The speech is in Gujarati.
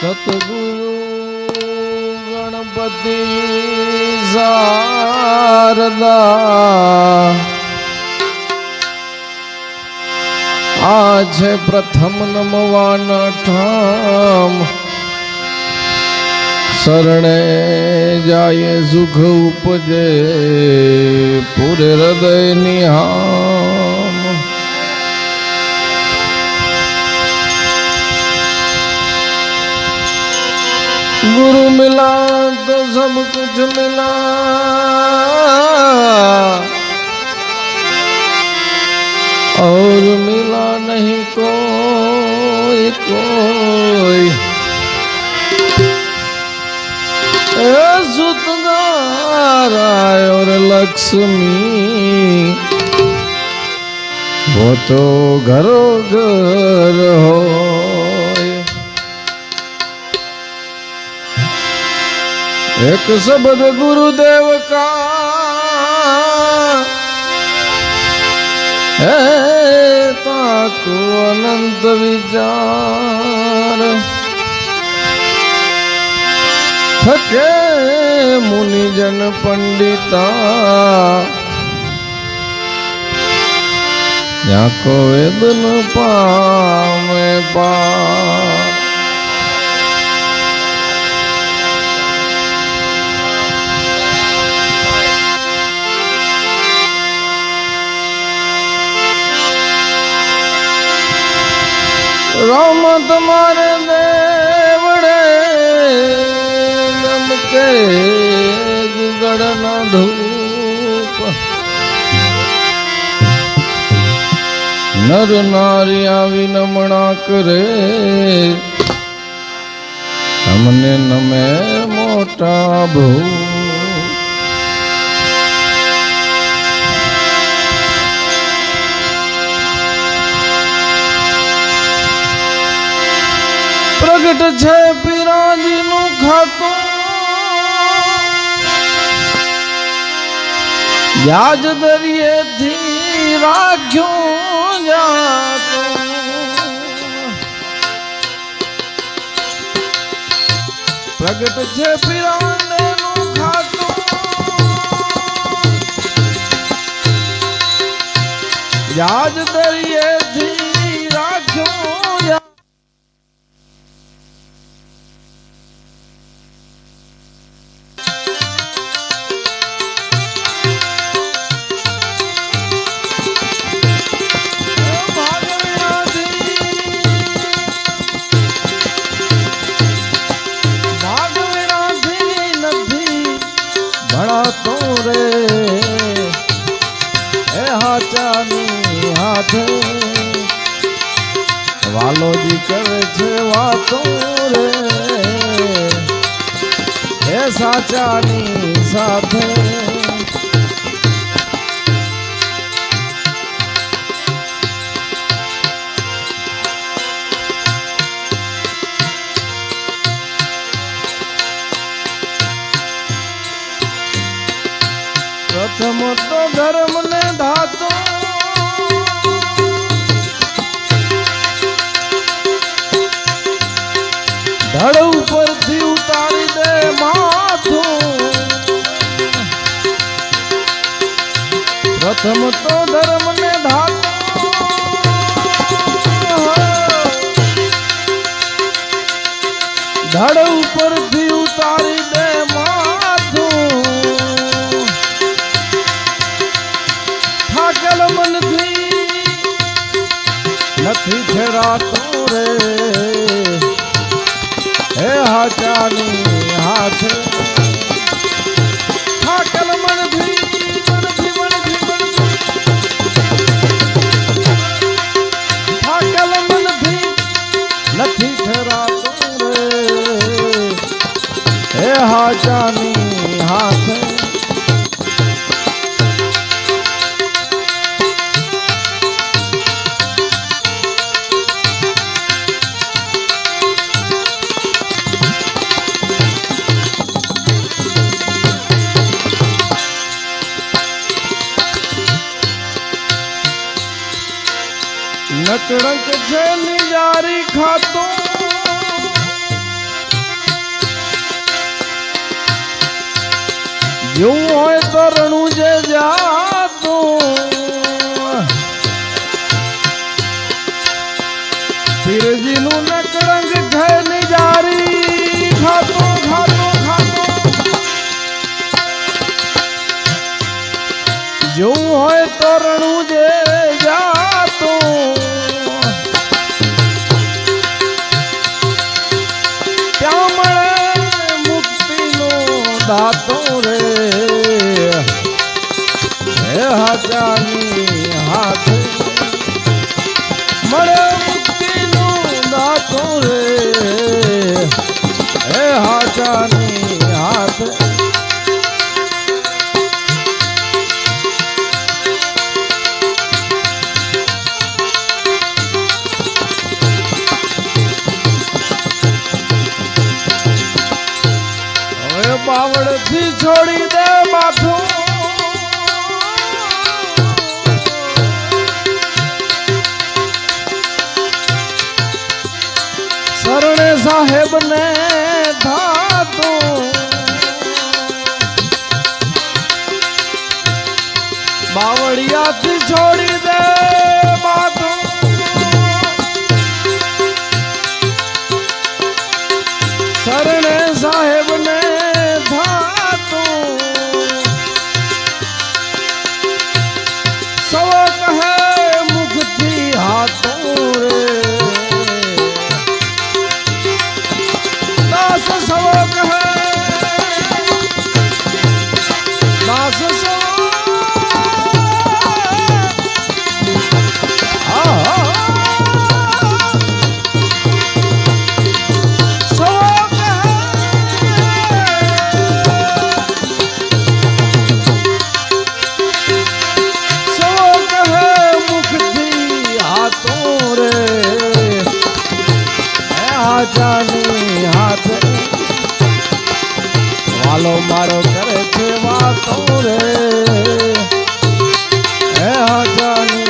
સતગુરુ ગણપતિ શારદા આ છે પ્રથમ નમવાના ઠામ. શરણે જાય સુખ ઉપજે. પૂરે હૃદય નિહામ गुरु मिला तो सब कुछ मिला और मिला नहीं कोई कोई ए सुतनाराय और लक्ष्मी वो तो घरो घर हो એક શબ્દ ગુરુદેવ કા હે, તાકુ અનંત વિચાર. થકે મુનિજન પંડિતા. યાકો વેદન પામે પા રામ તમારે દેવડે નમકે ગળના ધૂપ. નર નારી આવી નમણા કરે. તમને નમે મોટા ભૂ પ્રગટ છે પિરાજી નું ખાતું. યાજ દરિયે થી રાખ્યો જાતો. પ્રગટ છે પિરાજીનું ખાતું. યાજ દરિયે વાલોજી કરે છે વાતો રે હે સાચાની સાથે. પ્રથમ તો ધર્મ ને ધાતો ધડ ઉપરથી ઉતારી દે માથું. પ્રથમ તો ધર્મ ને ધાતો ધડ ઉપરથી ચડક છે નિજારી ખાતો. જેવું હોય તરણું જે જાતું. પીરજીનું નકરંગ છે નિજારી ખાતો ખાતો ખાતો. જેવું હોય તરણું જે જા હે હાજાની હાથ. મળે મુક્તિનો દાતો રે. હે હાજાની હાથ. હવે છોડી દે માથું. સાહેબ ને ધાતો. બાવળિયાથી હાલો મારો કરે છે વાતો રે. હે હજાની